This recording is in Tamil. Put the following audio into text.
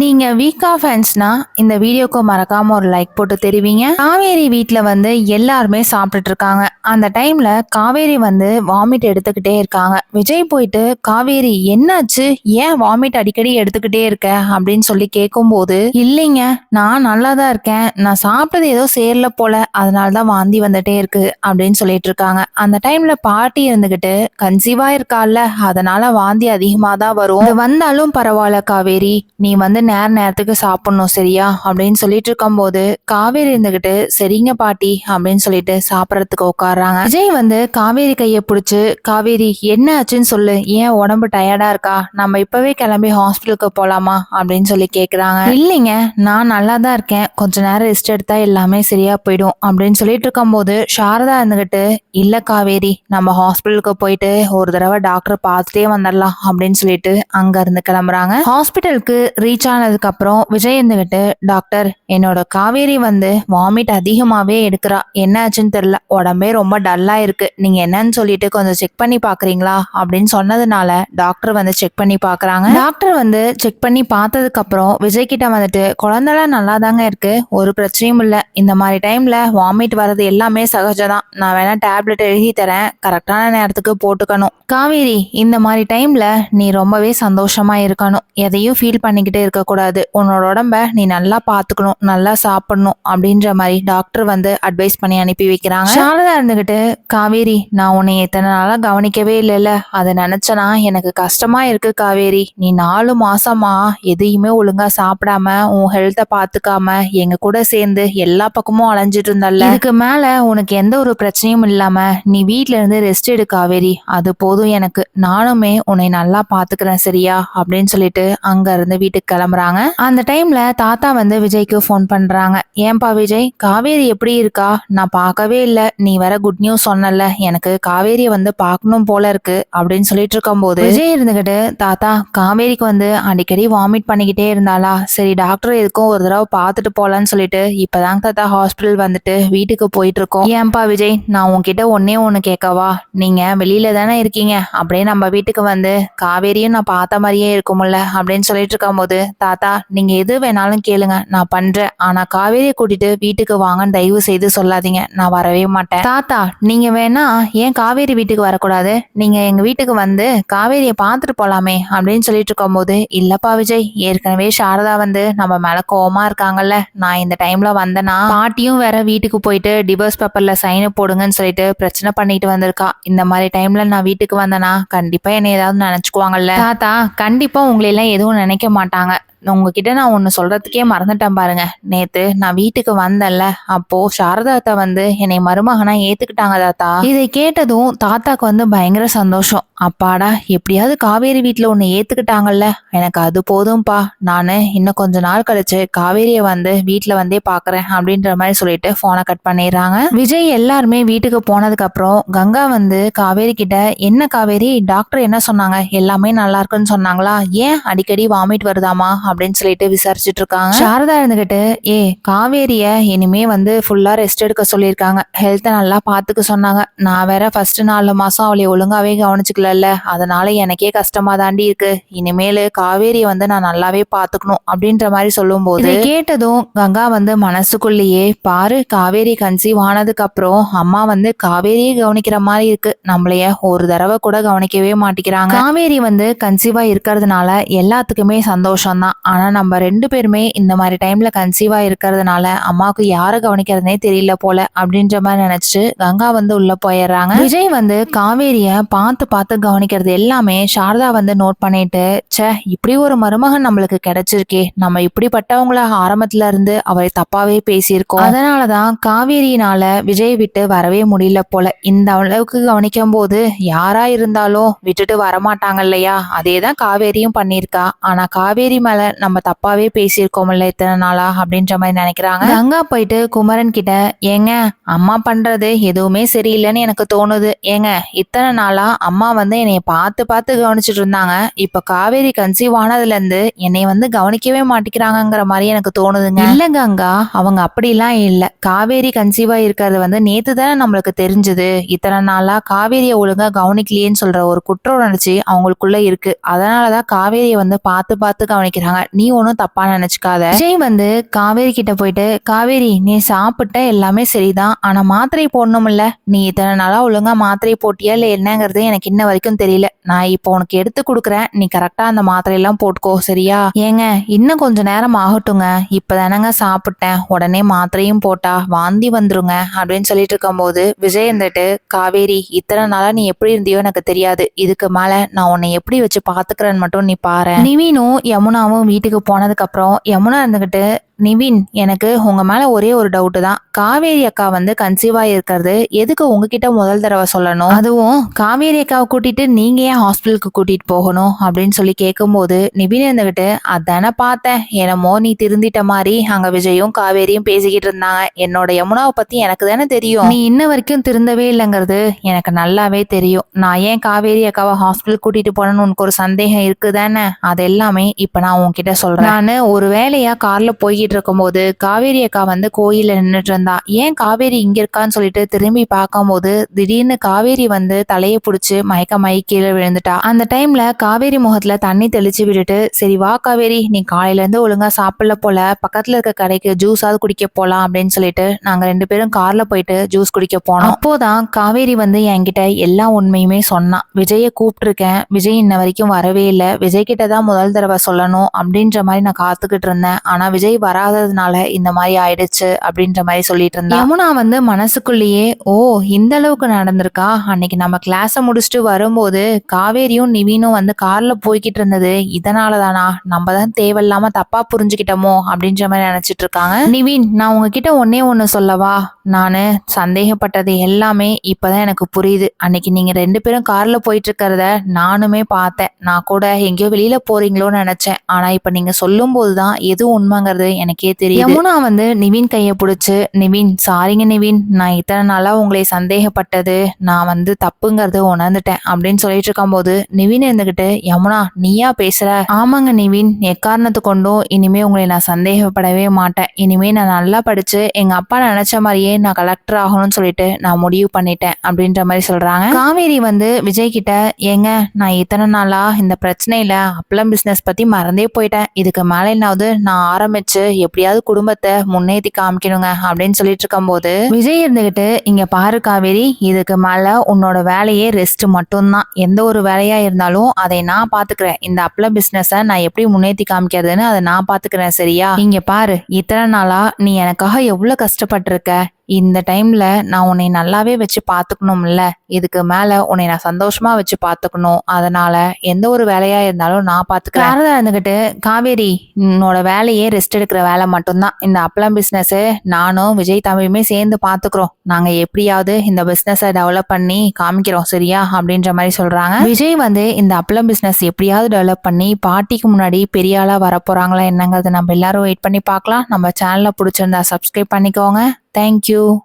நீங்கள் வீக்கா ஃபேன்ஸ்னா இந்த வீடியோக்கு மறக்காமல் ஒரு லைக் போட்டு தெரிவிங்க. காவேரி வீட்டில் வந்து எல்லாருமே சாப்பிட்டுட்டு இருக்காங்க. அந்த டைமில் காவேரி வந்து வாமிட் எடுத்துக்கிட்டே இருக்காங்க. விஜய் போயிட்டு காவேரி என்னாச்சு? ஏன் வாமிட் அடிக்கடி எடுத்துக்கிட்டே இருக்க? அப்படின்னு சொல்லி கேட்கும்போது இல்லைங்க நான் நல்லா தான் இருக்கேன். நான் சாப்பிட்டது ஏதோ சேரல போல. அதனால தான் வாந்தி வந்துட்டே இருக்கு. அப்படின்னு சொல்லிட்டு இருக்காங்க. அந்த டைமில் பாட்டி இருந்துக்கிட்டு கன்சீவாக இருக்கால அதனால வாந்தி அதிகமாக தான் வரும் வந்தாலும் பரவாயில்ல காவேரி. நீ வந்து நேர நேரத்துக்கு சாப்பிடணும் சரியா? அப்படின்னு சொல்லிட்டு இருக்கும்போது காவேரி இருந்துகிட்டு சரிங்க பாட்டி அப்படின்னு சொல்லிட்டு சாப்பிட்றதுக்கு உட்காடுறாங்க விஜய் வந்து காவேரி கையை பிடிச்சி காவேரி என்ன ஆச்சுன்னு சொல்லு? ஏன் உடம்பு டயர்டா இருக்கா? நம்ம இப்பவே கிளம்பி ஹாஸ்பிட்டலுக்கு போலாமா? அப்படின்னு சொல்லி கேக்குறாங்க. இல்லைங்க நான் நல்லா தான் இருக்கேன். கொஞ்ச நேரம் ரெஸ்ட் எடுத்தா எல்லாமே சரியா போயிடும் அப்படின்னு சொல்லிட்டு இருக்கும்போது சாரதா இருந்துகிட்டு இல்ல காவேரி நம்ம ஹாஸ்பிட்டலுக்கு போயிட்டு ஒரு தடவை டாக்டர் பார்த்துட்டே வந்துடலாம் அப்படின்னு சொல்லிட்டு அங்க இருந்து கிளம்புறாங்க. ஹாஸ்பிட்டலுக்கு ரீச் ஆனதுக்கு அப்புறம் விஜய் இருந்துகிட்டு டாக்டர் என்னோட காவேரி வந்து வாமிட் அதிகமாகவே எடுக்கிறா. என்ன ஆச்சுன்னு தெரில உடம்பே ரொம்ப டல்லாக இருக்கு. நீங்கள் என்னன்னு சொல்லிட்டு கொஞ்சம் செக் பண்ணி பார்க்குறீங்களா அப்படின்னு சொன்னதுனால டாக்டர் வந்து செக் பண்ணி பார்க்குறாங்க டாக்டர் வந்து செக் பண்ணி பார்த்ததுக்கு அப்புறம் விஜய் கிட்ட வந்துட்டு குழந்தைலாம் நல்லா தாங்க இருக்கு. ஒரு பிரச்சனையும் இல்லை. இந்த மாதிரி டைம்ல வாமிட் வர்றது எல்லாமே சகஜம்தான். நான் வேணா டேப்லெட் எழுதி தரேன். கரெக்டான நேரத்துக்கு போட்டுக்கணும். காவேரி இந்த மாதிரி டைம்ல நீ ரொம்பவே சந்தோஷமா இருக்கணும். எதையும் ஃபீல் பண்ணிக்கிட்டே இருக்கக்கூடாது. உன்னோட உடம்ப நீ நல்லா பார்த்துக்கணும் நல்லா சாப்பிடணும் அப்படின்ற மாதிரி டாக்டர் வந்து அட்வைஸ் பண்ணி அனுப்பி வைக்கிறாங்க. சாரதா இருந்துகிட்டு காவேரி நான் உன்னை இத்தனை நாளா கவனிக்கவே இல்லைல்ல. அதை நினைச்சனா எனக்கு கஷ்டமா இருக்கு காவேரி. நீ நாலு மாசமா எதையுமே ஒழுங்கா சாப்பிடாம உன் ஹெல்த்தை பார்த்துக்காம எங்க கூட சேர்ந்து எல்லா பக்கமும் அலைஞ்சிட்டு இருந்தல்ல. இதுக்கு மேல உனக்கு எந்த ஒரு பிரச்சனையும் இல்லாம நீ வீட்ல இருந்து ரெஸ்ட் எடு காவேரி. அது போதும் எனக்கு. நானுமே உன்னை நல்லா பாத்துக்கிறேன் சரியா? அப்படின்னு சொல்லிட்டு அங்க இருந்து வீட்டுக்கு கிளம்புறாங்க. அந்த டைம்ல தாத்தா வந்து விஜய்க்கு ஃபோன் பண்றாங்க. ஏன்பா விஜய் காவேரி எப்படி இருக்கா? நான் பார்க்கவே இல்லை. நீ வேற குட் நியூஸ் சொன்னல எனக்கு காவேரியை வந்து பார்க்கணும் போல இருக்கு. அப்படின்னு சொல்லிட்டு இருக்கும்போது விஜய் இருந்துகிட்டு தாத்தா காவேரிக்கு வந்து அடிக்கடி வாமிட் பண்ணிக்கிட்டே இருந்தாளா? சரி டாக்டர் எதுக்கும் ஒரு தடவை பார்த்துட்டு போலான்னு சொல்லிட்டு இப்பதான் தாத்தா ஹாஸ்பிட்டல் வந்துட்டு வீட்டுக்கு போயிட்டு இருக்கோம். ஏன்பா விஜய் நான் உன்கிட்ட ஒன்னே ஒன்று கேட்கவா? நீங்க வெளியில தானே இருக்கீங்க. அப்படியே நம்ம வீட்டுக்கு வந்து காவேரியும் நான் பார்த்த மாதிரியே இருக்கும்ல அப்படின்னு சொல்லிட்டு இருக்கும்போது தாத்தா நீங்க எது வேணாலும் கேளுங்க. நான் பண்றேன். ஆனா காவேரியை கூட்டிட்டு வீட்டுக்கு வாங்கன்னு தயவு செய்து சொல்லாதீங்க. நான் வரவே மாட்டேன். தாத்தா நீங்க வேணா ஏன் காவேரி வீட்டுக்கு வரக்கூடாது? நீங்க எங்க வீட்டுக்கு வந்து காவேரியை பார்த்துட்டு போலாமே அப்படின்னு சொல்லிட்டு இருக்கும்போது இல்லப்பா விஜய் ஏற்கனவே சாரதா வந்து நம்ம மேல கோவமா இருக்காங்கல்ல. நான் இந்த டைம்ல வந்தேன்னா பாட்டியும் வேற வீட்டுக்கு போயிட்டு டிவோர்ஸ் பேப்பர்ல சைனை போடுங்கன்னு சொல்லிட்டு பிரச்சனை பண்ணிட்டு வந்திருக்கா. இந்த மாதிரி டைம்ல நான் வீட்டுக்கு வந்தேன்னா கண்டிப்பா என்னை ஏதாவது நினைச்சுக்குவாங்கல்ல. தாத்தா கண்டிப்பா உங்களை எல்லாம் எதுவும் நினைக்க மாட்டாங்க. that உங்ககிட்ட நான் ஒன்று சொல்கிறதுக்கே மறந்துட்டேன் பாருங்க. நேத்து நான் வீட்டுக்கு வந்தேன்ல. அப்போ சாரதாத்தா வந்து என்னை மருமகனா ஏத்துக்கிட்டாங்க தாத்தா. இதை கேட்டதும் தாத்தாக்கு வந்து பயங்கர சந்தோஷம். அப்பாடா எப்படியாவது காவேரி வீட்டில் ஒன்று ஏத்துக்கிட்டாங்கல்ல. எனக்கு அது போதும்பா. நான் இன்னும் கொஞ்ச நாள் கழிச்சு காவேரியை வந்து வீட்டில் வந்தே பார்க்குறேன் அப்படின்ற மாதிரி சொல்லிட்டு ஃபோனை கட் பண்ணிடுறாங்க. விஜய் எல்லாருமே வீட்டுக்கு போனதுக்கப்புறம் கங்கா வந்து காவேரி கிட்ட என்ன காவேரி? டாக்டர் என்ன சொன்னாங்க? எல்லாமே நல்லா இருக்குன்னு சொன்னாங்களா? ஏன் அடிக்கடி வாமிட் வருதாமா? அப்படின்னு சொல்லிட்டு விசாரிச்சுட்டு இருக்காங்க சாரதா இருந்துகிட்டு ஏ காவேரிய இனிமே வந்து ஃபுல்லா ரெஸ்ட் எடுக்க சொல்லியிருக்காங்க. ஹெல்த்தை நல்லா பாத்துக்க சொன்னாங்க. நான் வேற ஃபர்ஸ்ட் நாலு மாசம் அவளை ஒழுங்காவே கவனிச்சுக்கலல்ல. அதனால எனக்கே கஷ்டமா தாண்டி இருக்கு. இனிமேல் காவேரியை வந்து நான் நல்லாவே பாத்துக்கணும் அப்படின்ற மாதிரி சொல்லும்போது இதை கேட்டதும் கங்கா வந்து மனசுக்குள்ளேயே பாரு காவேரி கன்சீவ் ஆனதுக்கு அப்புறம் அம்மா வந்து காவேரியே கவனிக்கிற மாதிரி இருக்கு. நம்மளைய ஒரு தடவை கூட கவனிக்கவே மாட்டேங்கிறாங்க காவேரி வந்து கன்சீவா இருக்கிறதுனால எல்லாத்துக்குமே சந்தோஷம் தான் ஆனால் நம்ம ரெண்டு பேருமே இந்த மாதிரி டைமில் கன்சீவாக இருக்கிறதுனால அம்மாவுக்கு யாரை கவனிக்கிறதுனே தெரியல போல அப்படின்ற மாதிரி நினச்சிட்டு கங்கா வந்து உள்ளே போயிடுறாங்க. விஜய் வந்து காவேரியை பார்த்து பார்த்து கவனிக்கிறது எல்லாமே சாரதா வந்து நோட் பண்ணிட்டு ச்சே இப்படி ஒரு மருமகன் நம்மளுக்கு கிடைச்சிருக்கே. நம்ம இப்படிப்பட்டவங்கள ஆரம்பத்துல இருந்து அவரை தப்பாவே பேசியிருக்கோம். அதனாலதான் காவேரியினால விஜய் விட்டு வரவே முடியல போல. இந்த அளவுக்கு கவனிக்கும் போது யாரா இருந்தாலும் விட்டுட்டு வரமாட்டாங்க இல்லையா? அதே தான் காவேரியும் பண்ணியிருக்கா. ஆனா காவேரி மேல நம்ம தப்பாவே பேசியிருக்கோம்ல இத்தனை நாளா அப்படின்ற மாதிரி நினைக்கிறாங்க. கங்கா போயிட்டு குமரன் கிட்ட ஏங்க அம்மா பண்றது எதுவுமே சரியில்லைன்னு எனக்கு தோணுது. ஏங்க இத்தனை நாளா அம்மா வந்து என்னைய பார்த்து பார்த்து கவனிச்சிட்டு இருந்தாங்க. இப்ப காவேரி கன்சீவ் ஆனதுல இருந்து என்னை வந்து கவனிக்கவே மாட்டேங்கிறாங்கங்கிற மாதிரி எனக்கு தோணுதுங்க. இல்ல கங்கா அவங்க அப்படிலாம் இல்ல. காவேரி கன்சீவா இருக்கிறது வந்து நேத்து தானே நம்மளுக்கு தெரிஞ்சது. இத்தனை நாளா காவேரியை ஒழுங்கா கவனிக்கலையேன்னு சொல்ற ஒரு குற்ற உணர்ச்சி அவங்களுக்குள்ள இருக்கு. அதனாலதான் காவேரியை வந்து பார்த்து பார்த்து கவனிக்கிறாங்க. இருக்காங்க நீ ஒன்றும் தப்பா நினைச்சுக்காத. விஜய் வந்து காவேரி கிட்ட போயிட்டு காவேரி நீ சாப்பிட்ட எல்லாமே சரிதான். ஆனா மாத்திரை போடணும்ல. நீ இத்தனை நாளா ஒழுங்கா மாத்திரை போட்டியா? இல்ல என்னங்கிறது எனக்கு இன்ன வரைக்கும் தெரியல. நான் இப்போ உனக்கு எடுத்து கொடுக்குறேன். நீ கரெக்டா அந்த மாத்திரை எல்லாம் போட்டுக்கோ சரியா? ஏங்க இன்னும் கொஞ்ச நேரம் ஆகட்டுங்க. இப்பதானங்க சாப்பிட்டேன். உடனே மாத்திரையும் போட்டா வாந்தி வந்துருங்க அப்படின்னு சொல்லிட்டு இருக்கும்போது விஜய் இருந்துட்டு காவேரி இத்தனை நாளா நீ எப்படி இருந்தியோ எனக்கு தெரியாது. இதுக்கு மேல நான் உன்னை எப்படி வச்சு பாத்துக்கிறேன்னு மட்டும் நீ பாரு. நிவீனும் யமுனாவும் வீட்டுக்கு போனதுக்கப்புறம் யமுனா இருந்துக்கிட்டு நிவின் எனக்கு உங்க மேல ஒரே ஒரு டவுட் தான். காவேரி அக்கா வந்து கன்சீவா இருக்கிறது. எதுக்கு உங்ககிட்ட முதல் தடவை சொல்லணும்? அதுவும் காவேரி அக்காவை கூட்டிட்டு நீங்க ஏன் ஹாஸ்பிட்டலுக்கு கூட்டிட்டு போகணும்? அப்படின்னு சொல்லி கேட்கும்போது நிவின் இருந்துகிட்டு அதானே பார்த்தேன். என்னமோ நீ திருந்திட்ட மாதிரி அங்க விஜயும் காவேரியும் பேசிக்கிட்டு இருந்தாங்க. என்னோட யமுனாவை பத்தி எனக்கு தானே தெரியும். நீ இன்ன வரைக்கும் திருந்தவே இல்லைங்கிறது எனக்கு நல்லாவே தெரியும். நான் ஏன் காவேரி அக்காவை ஹாஸ்பிட்டல் கூட்டிட்டு போனேன்னு உனக்கு ஒரு சந்தேகம் இருக்குதானே? அது எல்லாமே இப்ப நான் உன்கிட்ட சொல்றேன். நான் ஒரு வேலையா கார்ல பேசிக்கிட்டு இருக்கும்போது காவேரி அக்கா வந்து கோயிலில் நின்றுட்டு இருந்தா ஏன் காவேரி இங்கே இருக்கான்னு சொல்லிட்டு திரும்பி பார்க்கும்போது திடீர்னு காவேரி வந்து தலையை பிடிச்சி மயக்கமாயி கீழே விழுந்துட்டா. அந்த டைம்ல காவேரி முகத்துல தண்ணி தெளிச்சு விட்டுட்டு சரி வா காவேரி நீ காலையிலேருந்து ஒழுங்காக ஒழுங்கா சாப்பிடல போல பக்கத்துல இருக்க கடைக்கு ஜூஸாவது குடிக்க போலாம் அப்படின்னு சொல்லிட்டு நாங்க ரெண்டு பேரும் கார்ல போயிட்டு ஜூஸ் குடிக்க போனோம். அப்போதான் காவேரி வந்து என்கிட்ட எல்லா உண்மையுமே சொன்னான் விஜய கூப்பிட்டுருக்கேன். விஜய் இன்ன வரைக்கும் வரவே இல்லை. விஜய் கிட்ட தான் முதல் தடவை சொல்லணும் அப்படின்ற மாதிரி நான் காத்துக்கிட்டு இருந்தேன். ஆனா விஜய் வராததுனால இந்த மாதிரி ஆயிடுச்சு அப்படின்ற மாதிரி சொல்லிட்டு இருந்தா. யமுனா வந்து மனசுக்குள்ளேயே ஓ இந்த அளவுக்கு நடந்திருக்கா? அன்னைக்கு நம்ம கிளாஸை முடிச்சுட்டு வரும்போது காவேரியும் நிவீனும் வந்து கார்ல போய்கிட்டு இருந்தது. இதனால தானா நம்ம தான் தேவையில்லாம தப்பா புரிஞ்சுக்கிட்டோமோ? அப்படின்ற மாதிரி நினைச்சிட்டு இருக்காங்க. நிவீன் நான் உங்ககிட்ட ஒன்னே ஒன்னு சொல்லவா? நானு சந்தேகப்பட்டது எல்லாமே இப்பதான் எனக்கு புரியுது. அன்னைக்கு நீங்க ரெண்டு பேரும் கார்ல போயிட்டு இருக்கிறத நானுமே பார்த்தேன். நான் கூட எங்கேயோ வெளியில போறீங்களோன்னு நினைச்சேன். ஆனா இப்ப நீங்க சொல்லும் போதுதான் எது உண்மைங்கிறது எனக்கே தெரியும் யமுனா வந்து நிவின் கையை பிடிச்சு நிவின் சாரிங்க நிவின். நான் இத்தனை நாளா உங்களை சந்தேகப்பட்டது. நான் வந்து தப்புங்கிறது உணர்ந்துட்டேன். அப்படின்னு சொல்லிட்டு இருக்கும்போது நிவின் இருந்துகிட்டு யமுனா நீயா பேசுற? ஆமாங்க நிவின். எக்காரணத்து கொண்டும் இனிமே உங்களை நான் சந்தேகப்படவே மாட்டேன். இனிமே நான் நல்லா படிச்சு எங்க அப்பா நினைச்ச மாதிரியே நான் கலெக்டர் ஆகணும்னு சொல்லிட்டு நான் முடிவு பண்ணிட்டேன். அப்படின்ற மாதிரி சொல்றாங்க. காவேரி வந்து விஜய் கிட்ட ஏங்க நான் இத்தனை நாளா இந்த பிரச்சனையில அப்பளம் பிசினஸ் பத்தி மறந்தே போயிட்டேன். இதுக்கு மேல என்னாவது நான் ஆரம்பிச்சு எப்படியாவது குடும்பத்தை முன்னேற்றி காமிக்கணுங்க அப்படின்னு சொல்லிட்டு இருக்கும்போது விஜய் இருந்துகிட்டு இங்க பாரு காவேரி இதுக்கு மேல உன்னோட வேலையே ரெஸ்ட் மட்டும்தான். எந்த ஒரு வேலையா இருந்தாலும் அதை நான் பாத்துக்கிறேன். இந்த அப்பள பிசினஸ நான் எப்படி முன்னேற்றி காமிக்கிறதுன்னு அதை நான் பாத்துக்கிறேன் சரியா? இங்க பாரு இத்தனை நாளா நீ எனக்காக எவ்வளவு கஷ்டப்பட்டிருக்க? இந்த டைம்ல நான் உன்னை நல்லாவே வச்சு பார்த்துக்கணும்ல இதுக்கு மேல உன்னை நான் சந்தோஷமா வச்சு பார்த்துக்கணும் அதனால எந்த ஒரு வேலையா இருந்தாலும் நான் பார்த்துக்கிறேன் சாரதா இருந்துகிட்டு காவேரி உன்னோட வேலையே ரெஸ்ட் எடுக்கிற வேலை மட்டும்தான். இந்த அப்பளம் பிசினஸ் நானும் விஜய் தம்பியுமே சேர்ந்து பார்த்துக்குறோம் நாங்க எப்படியாவது இந்த பிஸ்னஸை டெவலப் பண்ணி காமிக்கிறோம் சரியா? அப்படின்ற மாதிரி சொல்றாங்க. விஜய் வந்து இந்த அப்பளம் பிசினஸ் எப்படியாவது டெவலப் பண்ணி பாட்டிக்கு முன்னாடி பெரிய ஆளா வரப்போறாங்களா என்னங்கிறது நம்ம எல்லாரும் வெயிட் பண்ணி பார்க்கலாம். நம்ம சேனலை பிடிச்சிருந்தா சப்ஸ்கிரைப் பண்ணிக்கோங்க. Thank you.